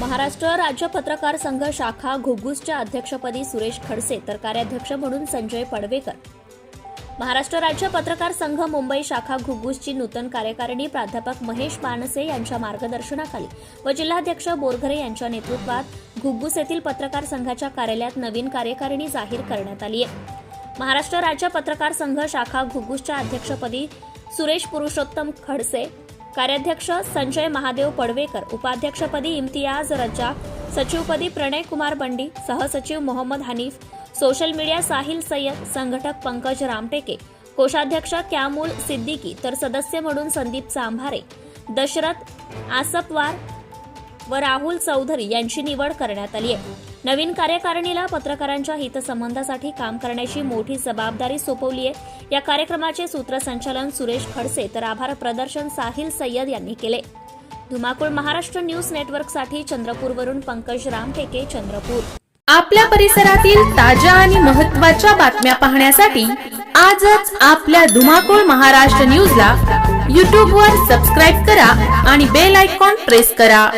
महाराष्ट्र राज्य पत्रकार संघ शाखा घुगुसच्या अध्यक्षपदी सुरेश खडसे तर कार्याध्यक्ष म्हणून संजय पडवेकर. महाराष्ट्र राज्य पत्रकार संघ मुंबई शाखा घुगुसची नूतन कार्यकारिणी प्राध्यापक महेश पानसे यांच्या मार्गदर्शनाखाली व जिल्हाध्यक्ष बोरघरे यांच्या नेतृत्वात घुग्गुस येथील पत्रकार संघाच्या कार्यालयात नवीन कार्यकारिणी जाहीर करण्यात आली आहे. महाराष्ट्र राज्य पत्रकार संघ शाखा घुग्गुसच्या अध्यक्षपदी सुरेश पुरुषोत्तम खडसे कार्याध्यक्ष संजय महादेव पडवेकर उपाध्यक्षपदी इम्तियाज रज्जाक सचिवपदी प्रणय कुमार बंडी सहसचिव मोहम्मद हनीफ सोशल मीडिया साहिल सय्यद संघटक पंकज रामटेके कोषाध्यक्ष कॅमूल सिद्दीकी तर सदस्य म्हणून संदीप चांभारे दशरथ आसपवार व राहुल चौधरी यांची निवड करण्यात आली आहे. नवीन कार्यकारिणीला पत्रकारांच्या हितसंबंधासाठी काम करण्याची मोठी जबाबदारी सोपवली आहे. या कार्यक्रमाचे सूत्रसंचालन सुरेश खडसे तर आभार प्रदर्शन साहिल सय्यद यांनी केले. धुमाकूळ महाराष्ट्र न्यूज नेटवर्कसाठी चंद्रपूरवरून पंकज रामटेके चंद्रपूर. आपल्या परिसरातील ताज्या आणि महत्त्वाच्या बातम्या पाहण्यासाठी आजच आपल्या धुमाकूळ महाराष्ट्र न्यूजला यूट्यूबवर सबस्क्राईब करा आणि बेल आयकॉन प्रेस करा.